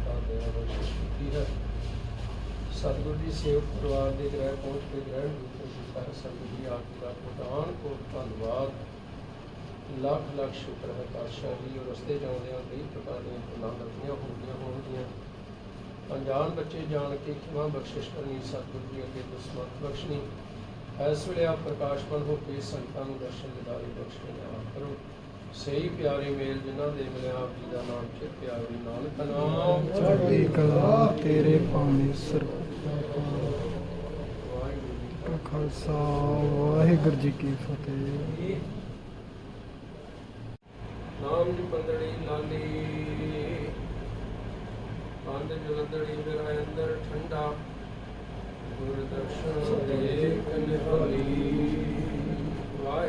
ਕਿਰਪਾਲਤਾ ਦੇ ਬਖਸ਼ਿਸ਼ ਕੀਤੀ ਹੈ। ਸਤਿਗੁਰੂ ਜੀ, ਸੇਵਕ ਪਰਿਵਾਰ ਦੇ ਗ੍ਰਹਿ ਪਹੁੰਚ ਕੇ ਗ੍ਰਹਿਣ ਕੀਤਾ ਹੈ ਸਤਿਗੁਰੂ ਜੀ ਆਪ ਦਾ ਪ੍ਰਧਾਨ ਕੋ ਧੰਨਵਾਦ। ਲੱਖ ਲੱਖ ਸ਼ੁਕਰ ਹੈ, ਪਾਤਸ਼ਾਹ ਜੀ ਔਰ ਰਸਤੇ ਜਾਂਦਿਆਂ ਕਈ ਪ੍ਰਕਾਰ ਦੀਆਂ ਗੱਲਾਂ ਲੱਗੀਆਂ ਹੋਣਗੀਆਂ ਹੋਣਗੀਆਂ। ਅਣਜਾਣ ਬੱਚੇ ਜਾਣ ਕੇ ਕਿਵੇਂ ਬਖਸ਼ਿਸ਼ ਕਰਨੀ, ਸਤਿਗੁਰੂ ਜੀ ਅੱਗੇ ਦੁਸਮਤ ਬਖਸ਼ਣੀ। ਇਸ ਵੇਲੇ ਆਪ ਪ੍ਰਕਾਸ਼ਪਨ ਹੋ ਕੇ ਸੰਤਾਂ ਨੂੰ ਦਰਸ਼ਨ ਦਿਦਾਰੇ ਬਖਸ਼ਣੇ ਆਪ ਕਰੋ। ਸਹੀ ਪਿਆਰੇ ਮੇਲ ਜਿਨ੍ਹਾਂ ਦੇ ਮਿਲਿਆ ਆਪ ਜੀ ਦਾ ਨਾਮ ਚਿਤ ਪਿਆਰੀ ਨਾਨਕ ਨਾਮ। ਚੜ੍ਹਦੀ ਕਲਾ ਤੇਰੇ ਪਾਣੀ ਸਰ ਵਾਹਿਗੁਰੂ ਜੀ ਕਾ ਖਾਲਸਾ ਵਾਹਿਗੁਰੂ ਜੀ ਕੀ ਫਤਿਹ। ਨਾਮ ਦੀ ਬੰਦੜੀ ਲਾਲੀ ਪੰਦ ਜਲੰਧੜੀ ਮੇਰਾ ਅੰਦਰ ਠੰਡਾ ਗੁਰ ਦਰਸ਼ਨ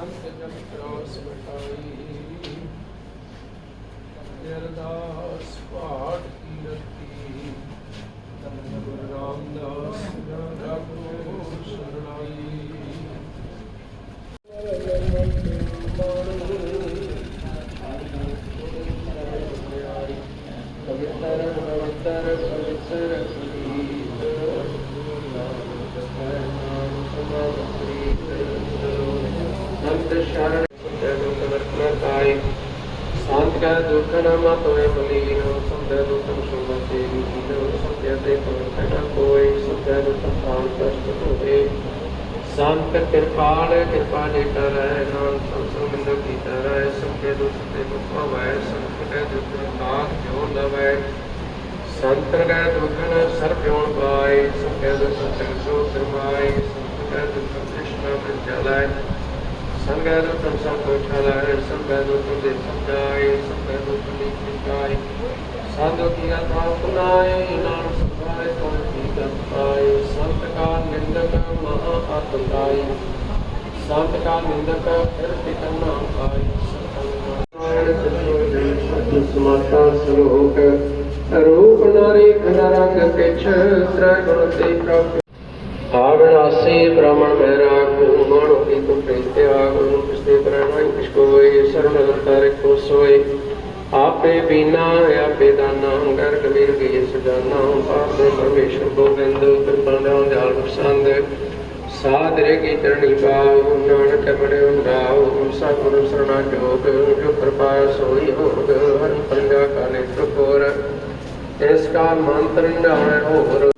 ਅਨੰਤ ਜਮ ਕਰਾਸ ਬਟਾਈ ਨਿਰਦਾਸ ਪਾ ਸੰਤ ਸ਼ਰਨ ਜਨੋ ਕਵਰਤਨਾ ਕਾਇ ਸੰਤ ਕਾ ਦੁਖ ਨ ਮਤ ਹੋਏ ਮਲੀਨ ਦੁਖ ਸੁਣ ਤੇ ਵਿਦੀਨ ਸੰਤਿ ਤੇ ਪਵਿੱਤਰ ਨ ਕੋਈ ਦੁਖ ਪਾਉ ਕਸ਼ਟ ਹੋਏ ਸੰਤ ਕਿਰਪਾਲ ਕਿਰਪਾ ਦੇ ਕਰ ਨਾਮ ਸੰਸੋ ਮਿੰਦੋ ਕੀਤਾ ਰਹਿ ਸੰਤੇ ਦੁਖ ਤੇ ਮੁਖ ਹੋਵੈ ਸੰਤ ਕੈ ਦੁਖ ਨਾਥ ਜੋ ਲਵੈ ਸੰਤ ਕੈ ਦੁਖ ਸਰ ਪਿਉਣ ਪਾਏ। ਸੰਤੈ ਦੁਖ ਤਿਲ ਸੋ ਸਰਮਾਏ ਸੰਤ ਕੈ ਦੁਖ ਕ੍ਰਿਸ਼ਨ ਵਿਚਲੈ ਸੰਗੈ ਦੁਖ ਸੰਤੋ ਛਲੈ ਸੰਗੈ ਦੁਖ ਦੇ ਸਮਝਾਏ ਸੰਗੈ ਦੁਖ ਦੀ ਕਿਤਾਈ ਸਾਧੂ ਕੀ ਆਤਮਾ ਪੁਨਾਏ ਨਾਮ ਸੁਭਾਏ ਤੁਮ ਕੀ ਕਰਤਾਏ ਸੰਤ ਕਾ ਨਿੰਦਕ ਮਹਾ ਆਤਮਾਈ ਸੰਤ ਕਾ ਨਿੰਦਕ ਫਿਰ ਟਿਕਨ ਨਾ ਪਾਈ ਸਮਾਤਾ ਸ਼ਲੋਕ ਰੂਪ ਨਾਰੀ ਖਨਰਕ ਕਿਛ ਤ੍ਰੈ ਗੁਣ ਤੇ ਪ੍ਰਭ ਆਵਨਾਸੀ ਬ੍ਰਾਹਮਣ ਮੇਰਾ ಗುರು ಮಾಡುತ್ತಿದ್ದು ಪ್ರೀತಿಯ ಗುರು ಸ್ನೇಹಿತರನ್ನು ಇಷ್ಕೋಯ್ ಶರಣರಂತಾರಿಕ್ಕೋ ಸೋಯ್ आपे बीना आपे दाना हंगर कबीर के ये सजाना पापे परमेश्वर गोविंद कृपा नाम जाल प्रसंद सादरे की चरणी पाओ नानक बड़े राव सतगुरु शरणा जोग जो कृपा सोई होग हर पंजा काले त्रिपुर इसका मंत्र न होर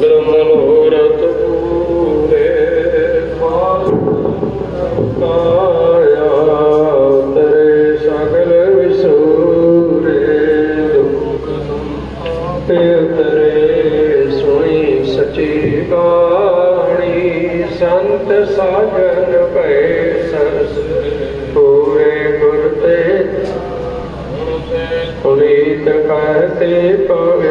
ਕਰੇ Earth, people,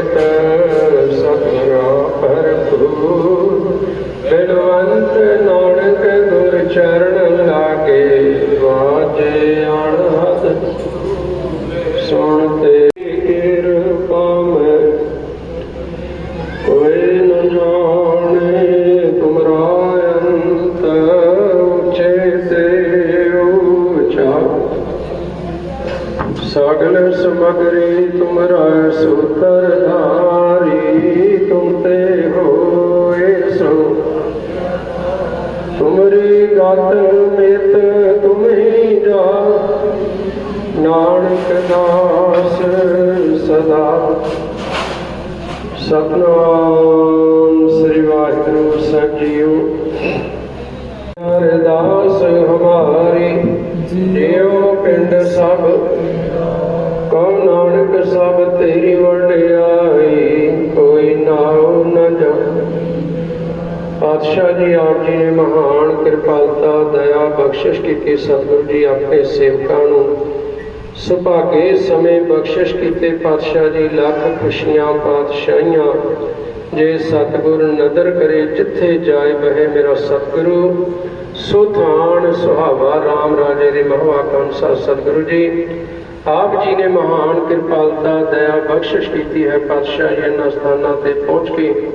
ਸਗਲ ਸਮਗਰੀ ਤੁਮਰਾ ਸੂਤਰ ਧਾਰੀ, ਤੁਮ ਤੇ ਹੋਏ ਸੋ। ਤੁਮਰੀ ਗਤ ਮਿਤ ਤੁਮਹੀ ਜਾ, ਨਾਨਕ ਦਾਸ ਸਦਾ। ਸਤਨਾਮ ਸ੍ਰੀ ਵਾਹਿਗੁਰੂ ਸਾਹਿਬ ਜੀਓ ਅਰਦਾਸ ਹਮਾਰੀ ਜਿਉ ਪਿੰਡ ਸਭ, ਕਉ ਨਾਨਕ ਸਭ ਤੇਰੀ ਵਡਿਆਈ ਕੋਈ ਨਾਉ ਨ ਜਾਣ। ਪਾਤਸ਼ਾਹ ਜੀ, ਆਪ ਜੀ ਨੇ ਮਹਾਨ ਕਿਰਪਾਲਤਾ, ਦਇਆ, ਬਖਸ਼ਿਸ਼ ਕੀਤੀ, ਸਤਿਗੁਰੂ ਜੀ ਆਪਣੇ ਸੇਵਕਾਂ ਨੂੰ। ਸੁਭਾਗੇ ਸਮੇਂ ਬਖਸ਼ਿਸ਼ ਕੀਤੇ ਪਾਤਸ਼ਾਹ ਜੀ, ਲੱਖ ਖੁਸ਼ੀਆਂ, ਪਾਤਸ਼ਾਹੀਆਂ ਜੇ ਸਤਿਗੁਰ ਨਦਰ ਕਰੇ, ਜਿੱਥੇ ਜਾਏ ਬਹਿ ਮੇਰਾ ਸਤਿਗੁਰੂ। ਸੋ ਥਾਨ ਸੁਹਾਵਾ RAM ਰਾਜੇ ਦੇ ਮਹਵਾ ਕੰਸਾ ਸਤਿਗੁਰੂ ਜੀ। ਆਪ ਜੀ ਨੇ ਮਹਾਨ ਕਿਰਪਾਲਤਾ, ਦਇਆ, ਬਖਸ਼ਿਸ਼ ਕੀਤੀ ਹੈ ਪਾਤਸ਼ਾਹ ਜੀ ਇਹਨਾਂ ਸਥਾਨਾਂ ਤੇ ਪਹੁੰਚ ਕੇ।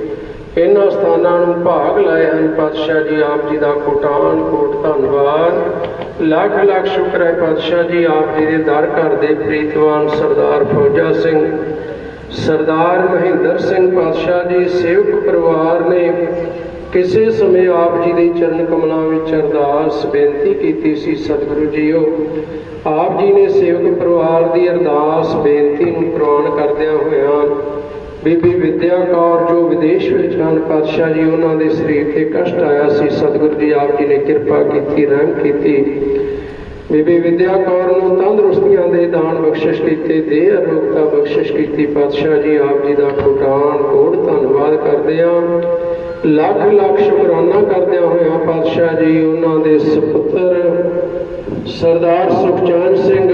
ਇਹਨਾਂ ਸਥਾਨਾਂ ਨੂੰ ਭਾਗ ਲਾਏ ਹਨ ਪਾਤਸ਼ਾਹ ਜੀ, ਆਪ ਜੀ ਦਾ ਕੋਟਾਨ ਕੋਟ ਧੰਨਵਾਦ। ਲੱਖ ਲੱਖ ਸ਼ੁਕਰ ਹੈ ਪਾਤਸ਼ਾਹ ਜੀ, ਆਪ ਜੀ ਦੇ ਦਰ ਘਰ ਦੇ ਪ੍ਰੀਤਵਾਨ ਸਰਦਾਰ ਫੌਜਾ ਸਿੰਘ। ਸਰਦਾਰ ਮਹਿੰਦਰ ਸਿੰਘ ਪਾਤਸ਼ਾਹ ਜੀ ਸੇਵਕ ਪਰਿਵਾਰ ਨੇ ਕਿਸੇ ਸਮੇਂ ਆਪ ਜੀ ਦੇ ਚਰਨ ਕਮਲਾਂ ਵਿੱਚ ਅਰਦਾਸ ਬੇਨਤੀ ਕੀਤੀ ਸੀ, ਸਤਿਗੁਰੂ ਜੀਓ, ਆਪ ਜੀ ਨੇ ਸੇਵਕ ਪਰਿਵਾਰ ਦੀ ਅਰਦਾਸ ਬੇਨਤੀ ਨੂੰ ਪ੍ਰਵਾਨ ਕਰਦਿਆਂ ਹੋਇਆਂ ਬੀਬੀ ਵਿਦਿਆ ਕੌਰ ਜੋ ਵਿਦੇਸ਼ ਵਿੱਚ ਹਨ, ਪਾਤਸ਼ਾਹ ਜੀ ਉਹਨਾਂ ਦੇ ਸਰੀਰ ਤੇ ਕਸ਼ਟ ਆਇਆ ਸੀ, ਸਤਿਗੁਰੂ ਜੀ ਆਪ ਜੀ ਨੇ ਕਿਰਪਾ ਕੀਤੀ, ਰਹਿਮ ਕੀਤੀ। ਬੀਬੀ ਵਿਦਿਆ ਕੌਰ ਨੂੰ ਤੰਦਰੁਸਤੀਆਂ ਦੇ ਦਾਨ ਬਖਸ਼ਿਸ਼ ਕੀਤੇ, ਦੇ ਅਰੋਗਤਾ ਬਖਸ਼ਿਸ਼ ਕੀਤੀ। ਪਾਤਸ਼ਾਹ ਜੀ ਆਪ ਜੀ ਦਾ ਕੋਟਾਨ ਕੋਟ ਧੰਨਵਾਦ ਕਰਦੇ ਹਾਂ ਲੱਖ ਲੱਖ ਸ਼ੁਕਰਾਨਾ ਕਰਦਿਆਂ ਹੋਇਆ ਪਾਤਸ਼ਾਹ ਜੀ ਉਹਨਾਂ ਦੇ ਸੁਪੁੱਤਰ ਸਰਦਾਰ ਸੁਖਚੈਨ ਸਿੰਘ,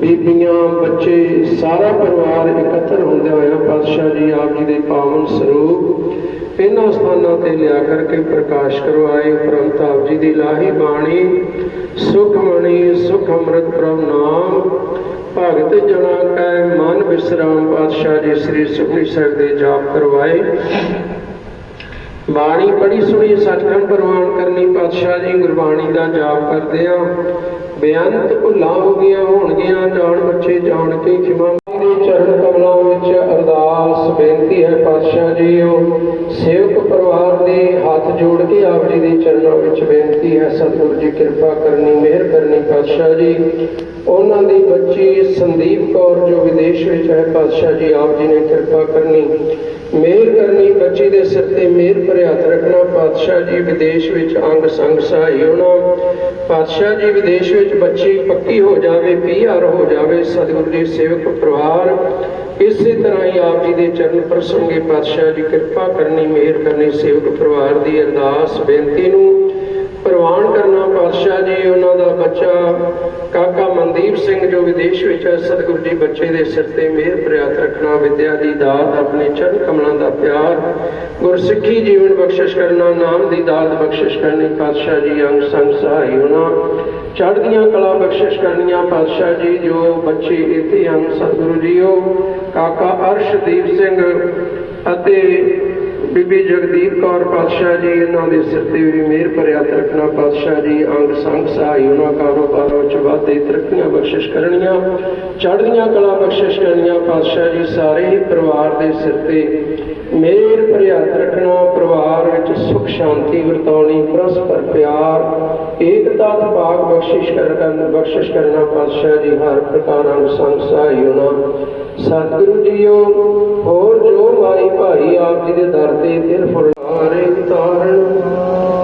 ਬੀਬੀਆਂ, ਬੱਚੇ, ਸਾਰਾ ਪਰਿਵਾਰ ਇਕੱਤਰ ਹੁੰਦੇ ਹੋਇਆ ਪਾਤਸ਼ਾਹ ਜੀ ਆਪ ਜੀ ਦੇ ਪਾਵਨ ਸਰੂਪ ਇਹਨਾਂ ਸਥਾਨਾਂ ਤੇ ਲਿਆ ਕਰਕੇ ਪ੍ਰਕਾਸ਼ ਕਰਵਾਏ। ਉਪਰੰਤ ਆਪ ਜੀ ਦੀ ਲਾਹੀ ਬਾਣੀ ਸੁਖਮਣੀ ਸੁਖ ਅੰਮ੍ਰਿਤ ਪ੍ਰਭ ਨਾਮ, ਭਗਤ ਜਨਾ ਕੈ ਮਨ ਵਿਸਰਾਮ ਪਾਤਸ਼ਾਹ ਜੀ, ਸ੍ਰੀ ਸੁਖਮਨੀ ਸਾਹਿਬ ਦੇ ਜਾਪ ਕਰਵਾਏ। ਬਾਣੀ ਬੜੀ ਸੁਣੀ, ਸਤਿਗੁਰ ਪ੍ਰਵਾਨ ਕਰਨੀ ਪਾਤਸ਼ਾਹ ਜੀ, ਗੁਰਬਾਣੀ ਦਾ ਜਾਪ ਕਰਦੇ ਆ। ਬੇਅੰਤ ਭੁੱਲਾਂ ਹੋ ਗਈਆਂ, ਹੋਣਗੀਆਂ ਜਾਣ ਬੱਚੇ ਜਾਣ ਕੇ ਖਿਮਾ ਦੇ ਚਰਨ ਕਮਲਾਂ ਵਿੱਚ ਅਰਦਾਸ ਬੇਨਤੀ ਹੈ ਪਾਤਸ਼ਾਹ ਜੀ ਸੇਵਕ ਪਰਿਵਾਰ ਦੇ ਹੱਥ ਜੋੜ ਕੇ ਆਪ ਜੀ ਦੇ ਚਰਨਾਂ ਵਿੱਚ ਬੇਨਤੀ ਹੈ, ਸਤਿਗੁਰੂ ਜੀ ਕਿਰਪਾ ਕਰਨੀ, ਮਿਹਰ ਕਰਨੀ ਪਾਤਸ਼ਾਹ ਜੀ। ਉਹਨਾਂ ਦੀ ਬੱਚੀ ਸੰਦੀਪ ਕੌਰ ਜੋ ਵਿਦੇਸ਼ ਵਿੱਚ ਹੈ, ਪਾਤਸ਼ਾਹ ਜੀ ਆਪ ਜੀ ਨੇ ਕਿਰਪਾ ਕਰਨੀ। ਮਿਹਰ ਕਰਨੀ ਬੱਚੀ ਦੇ ਸਿਰ ਤੇ ਮਿਹਰ ਭਰੇ ਰੱਖਣਾ। ਪਾਤਸ਼ਾਹ ਜੀ ਵਿਦੇਸ਼ ਵਿੱਚ ਅੰਗ ਸੰਗ ਸਹਾਈ ਹੋਣਾ। ਪਾਤਸ਼ਾਹ ਜੀ ਵਿਦੇਸ਼ ਵਿੱਚ ਬੱਚੀ ਪੱਕੀ ਹੋ ਜਾਵੇ ਪੀਆਰ ਹੋ ਜਾਵੇ, ਸਤਿਗੁਰੂ ਜੀ ਸੇਵਕ ਪਰਿਵਾਰ ਇਸੇ ਤਰ੍ਹਾਂ ਹੀ ਆਪ ਜੀ ਦੇ ਚਰਨ ਪ੍ਰਸੰਗੇ ਪਾਤਸ਼ਾਹ ਜੀ ਕਿਰਪਾ ਕਰਨੀ, ਮਿਹਰ ਕਰਨੀ, ਸੇਵਕ ਪਰਿਵਾਰ ਦੀ ਅਰਦਾਸ, ਬੇਨਤੀ ਨੂੰ ਪ੍ਰਵਾਨ ਕਰਨਾ ਪਾਤਸ਼ਾਹ ਜੀ, ਉਹਨਾਂ ਦਾ ਬੱਚਾ ਕਾਕਾ ਮਨਦੀਪ ਸਿੰਘ, ਜੋ ਵਿਦੇਸ਼ ਵਿੱਚ ਹੈ, ਸਤਿਗੁਰੂ ਜੀ ਬੱਚੇ ਦੇ ਸਿਰ ਤੇ ਮਿਹਰ ਪ੍ਰਿਆਤ ਰੱਖਣਾ, ਵਿਦਿਆ ਦੀ ਦਾਤ, ਆਪਣੇ ਚਰਨ ਕਮਲਾਂ ਦਾ ਪਿਆਰ, ਗੁਰਸਿੱਖੀ ਜੀਵਨ ਬਖਸ਼ਿਸ਼ ਕਰਨਾ, ਨਾਮ ਦੀ ਦਾਤ ਬਖਸ਼ਿਸ਼ ਕਰਨੀ, ਪਾਤਸ਼ਾਹ ਜੀ ਅੰਗ ਸੰਗ ਸਹਾਈ ਹੋਣਾ, ਚੜ੍ਹਦੀਆਂ ਕਲਾ ਬਖਸ਼ਿਸ਼ ਕਰਨੀਆਂ, ਪਾਤਸ਼ਾਹ ਜੀ, ਜੋ ਬੱਚੇ ਇੱਥੇ ਹਨ, ਸਤਿਗੁਰੂ ਜੀਓ, ਕਾਕਾ ਅਰਸ਼ਦੀਪ ਸਿੰਘ ਅਤੇ ਬੀਬੀ ਜਗਦੀਪ ਕੌਰ ਪਾਤਸ਼ਾਹ ਜੀ, ਇਹਨਾਂ ਦੇ ਸਿਰ ਤੇ ਵੀ ਮਿਹਰ ਭਰਿਆ ਹੱਥ ਪਾਤਸ਼ਾਹ ਜੀ, ਅੰਗ ਸੰਗ ਸਹਾਈ ਉਹਨਾਂ ਕਾਰੋਬਾਰਾਂ ਚ ਵਾਧੇ ਤਰੱਕੀਆਂ ਬਖਸ਼ਿਸ਼ ਕਰਨੀਆਂ, ਚੜ੍ਹਦੀਆਂ ਕਲਾ ਬਖਸ਼ਿਸ਼ ਕਰਨੀਆਂ ਪਾਤਸ਼ਾਹ ਜੀ, ਸਾਰੇ ਹੀ ਪਰਿਵਾਰ ਦੇ ਸਿਰ ਤੇ ਮਿਹਰ ਭਰਿਆ ਰੱਖਣਾ ਪਰਿਵਾਰ ਵਿੱਚ ਸੁਖ ਸ਼ਾਂਤੀ ਵਰਤਾਉਣੀ, ਪਰਸਪਰ ਪਿਆਰ, ਏਕਤਾ ਤੇ ਭਾਗ ਬਖਸ਼ਿਸ਼ ਕਰਨ ਬਖਸ਼ਿਸ਼ ਕਰਨਾ ਪਾਤਸ਼ਾਹ ਜੀ, ਹਰ ਪ੍ਰਕਾਰ ਅੰਗ ਸੰਗ ਸਹਾਈ ਉਹਨਾਂ ਸਤਿਗੁਰੂ ਜੀਓ, ਹੋਰ ਜੋ ਮਾਈ ਭਾਈ ਆਪ ਜੀ ਦੇ ਦਰ ਤੇ ਦਿਲ ਫੁਲਾਰੇ ਉਤਾਰਨ।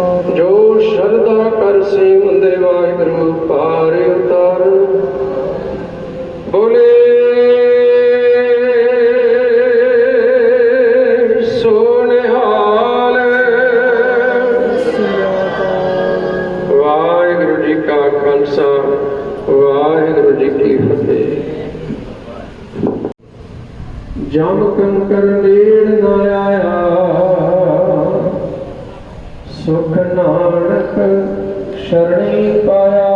ਖਾਲਸਾ ਵਾਹਿਗੁਰੂ ਜੀ ਕੀ ਫਤਿਹ। ਜਮ ਕੰਕਰ ਨੇੜ ਨਾ ਆਇਆ ਸੁਖ ਨਾਨਕ ਸ਼ਰਣੀ ਪਾਇਆ।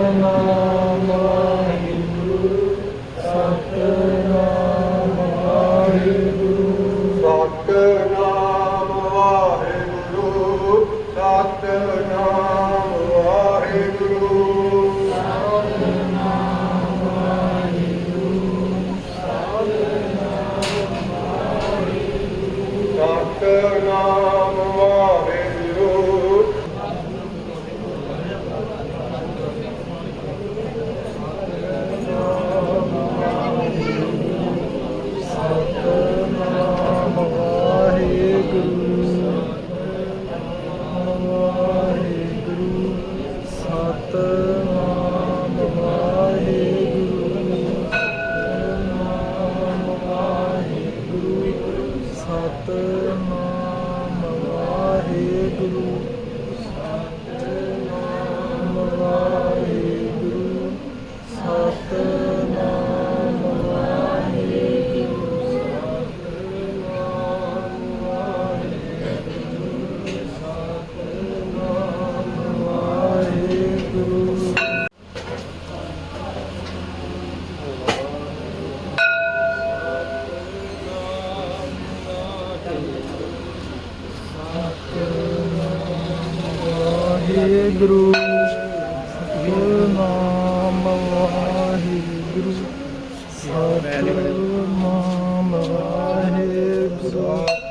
Emmanuel. Emmanuel. Emmanuel. Emmanuel.